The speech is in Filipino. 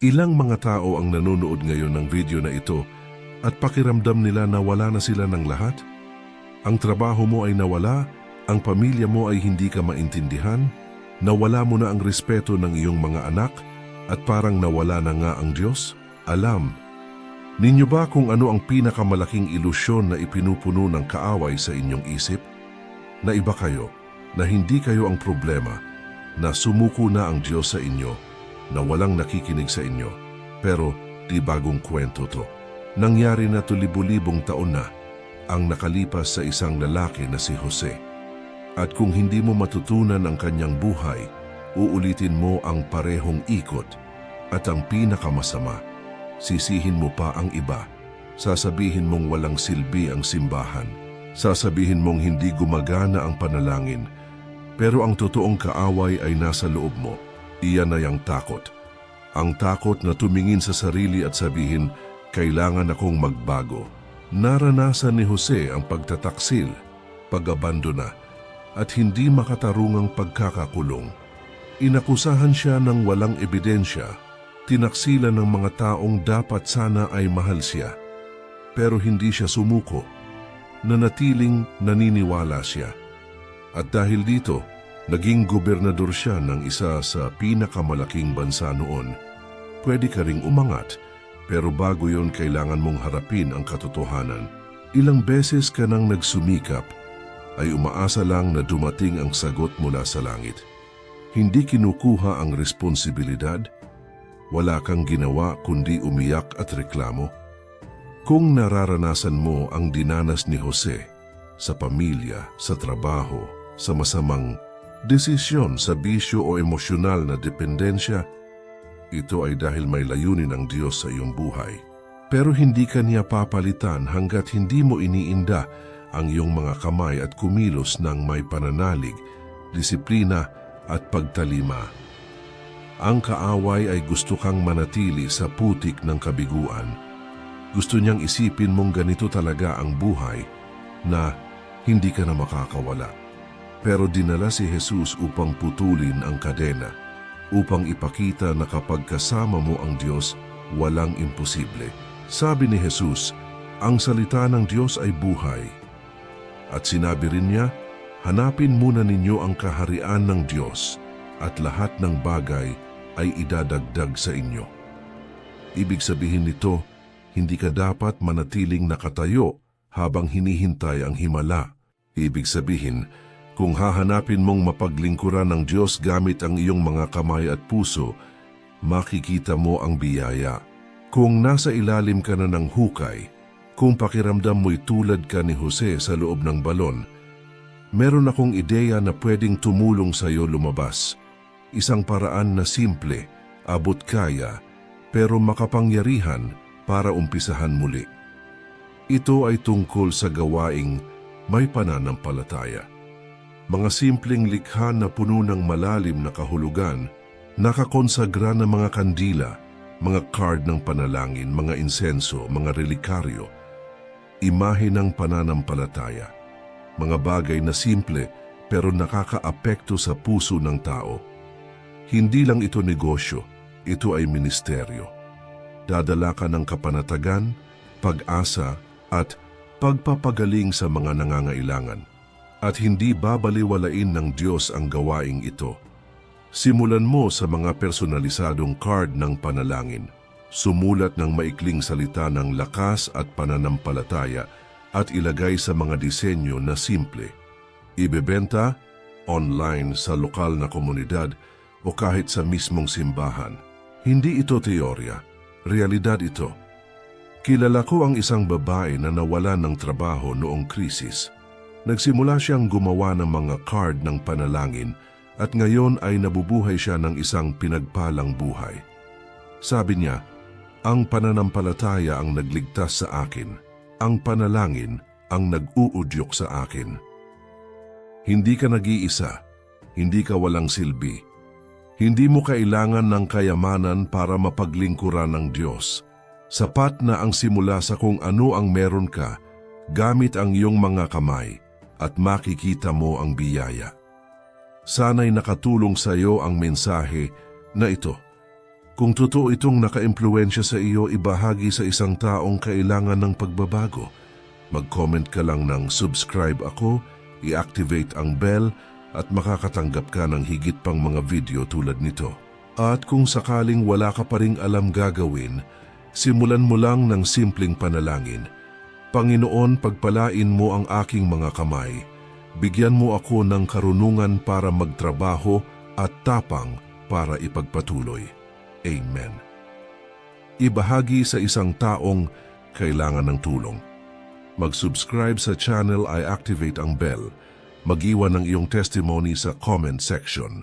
Ilang mga tao ang nanonood ngayon ng video na ito at pakiramdam nila na wala na sila ng lahat? Ang trabaho mo ay nawala, ang pamilya mo ay hindi ka maintindihan, nawala mo na ang respeto ng iyong mga anak, at parang nawala na nga ang Diyos? Alam, ninyo ba kung ano ang pinakamalaking ilusyon na ipinupuno ng kaaway sa inyong isip? Na iba kayo, na hindi kayo ang problema, na sumuko na ang Diyos sa inyo, na walang nakikinig sa inyo. Pero di bagong kwento to. Nangyari na to libu-libong taon na ang nakalipas sa isang lalaki na si Jose. At kung hindi mo matutunan ang kanyang buhay, uulitin mo ang parehong ikot. At ang pinakamasama, sisihin mo pa ang iba. Sasabihin mong walang silbi ang simbahan. Sasabihin mong hindi gumagana ang panalangin. Pero ang totoong kaaway ay nasa loob mo. Iyan ay ang takot. Ang takot na tumingin sa sarili at sabihin, kailangan akong magbago. Naranasan ni Jose ang pagtataksil, pag-abandona, at hindi makatarungang pagkakakulong. Inakusahan siya ng walang ebidensya, tinaksilan ng mga taong dapat sana ay mahal siya. Pero hindi siya sumuko, nanatiling naniniwala siya. At dahil dito, naging gobernador siya ng isa sa pinakamalaking bansa noon. Pwede ka ring umangat, pero bago yon kailangan mong harapin ang katotohanan. Ilang beses ka nang nagsumikap, ay umaasa lang na dumating ang sagot mula sa langit. Hindi kinukuha ang responsibilidad, wala kang ginawa kundi umiyak at reklamo. Kung nararanasan mo ang dinanas ni Jose sa pamilya, sa trabaho, sa masamang desisyon sa bisyo o emosyonal na dependensya, ito ay dahil may layunin ang Diyos sa iyong buhay. Pero hindi ka niya papalitan hanggat hindi mo iniinda ang iyong mga kamay at kumilos ng may pananalig, disiplina at pagtalima. Ang kaaway ay gusto kang manatili sa putik ng kabiguan. Gusto niyang isipin mong ganito talaga ang buhay na hindi ka na makakawala. Pero dinala si Jesus upang putulin ang kadena, upang ipakita na kapag kasama mo ang Diyos, walang imposible. Sabi ni Jesus, ang salita ng Diyos ay buhay. At sinabi rin niya, hanapin muna ninyo ang kaharian ng Diyos at lahat ng bagay ay idadagdag sa inyo. Ibig sabihin nito, hindi ka dapat manatiling nakatayo habang hinihintay ang himala. Ibig sabihin, kung hahanapin mong mapaglingkuran ng Diyos gamit ang iyong mga kamay at puso, makikita mo ang biyaya. Kung nasa ilalim ka na ng hukay, kung pakiramdam mo'y tulad ka ni Jose sa loob ng balon, meron akong ideya na pwedeng tumulong sa iyo lumabas. Isang paraan na simple, abot kaya, pero makapangyarihan para umpisahan muli. Ito ay tungkol sa gawaing may pananampalataya. Mga simpleng likha na puno ng malalim na kahulugan, nakakonsagra ng mga kandila, mga card ng panalangin, mga insenso, mga relikaryo, imahe ng pananampalataya, mga bagay na simple pero nakakaapekto sa puso ng tao. Hindi lang ito negosyo, ito ay ministeryo. Dadala ka ng kapanatagan, pag-asa at pagpapagaling sa mga nangangailangan. At hindi babaliwalain ng Diyos ang gawaing ito. Simulan mo sa mga personalisadong card ng panalangin. Sumulat ng maikling salita ng lakas at pananampalataya at ilagay sa mga disenyo na simple. Ibebenta, online sa lokal na komunidad o kahit sa mismong simbahan. Hindi ito teorya, realidad ito. Kilala ko ang isang babae na nawala ng trabaho noong krisis. Nagsimula siyang gumawa ng mga card ng panalangin at ngayon ay nabubuhay siya ng isang pinagpalang buhay. Sabi niya, ang pananampalataya ang nagligtas sa akin, ang panalangin ang nag-uudyok sa akin. Hindi ka nag-iisa, hindi ka walang silbi. Hindi mo kailangan ng kayamanan para mapaglingkuran ng Diyos. Sapat na ang simula sa kung ano ang meron ka, gamit ang iyong mga kamay at makikita mo ang biyaya. Sana'y nakatulong sa iyo ang mensahe na ito. Kung totoo itong nakaimpluensya sa iyo, ibahagi sa isang taong kailangan ng pagbabago. Mag-comment ka lang ng subscribe ako, i-activate ang bell at makakatanggap ka ng higit pang mga video tulad nito. At kung sakaling wala ka pa ring alam gagawin, simulan mo lang ng simpleng panalangin. Panginoon, pagpalain mo ang aking mga kamay. Bigyan mo ako ng karunungan para magtrabaho at tapang para ipagpatuloy. Amen. Ibahagi sa isang taong kailangan ng tulong. Mag-subscribe sa channel ay activate ang bell. Mag-iwan ng iyong testimony sa comment section.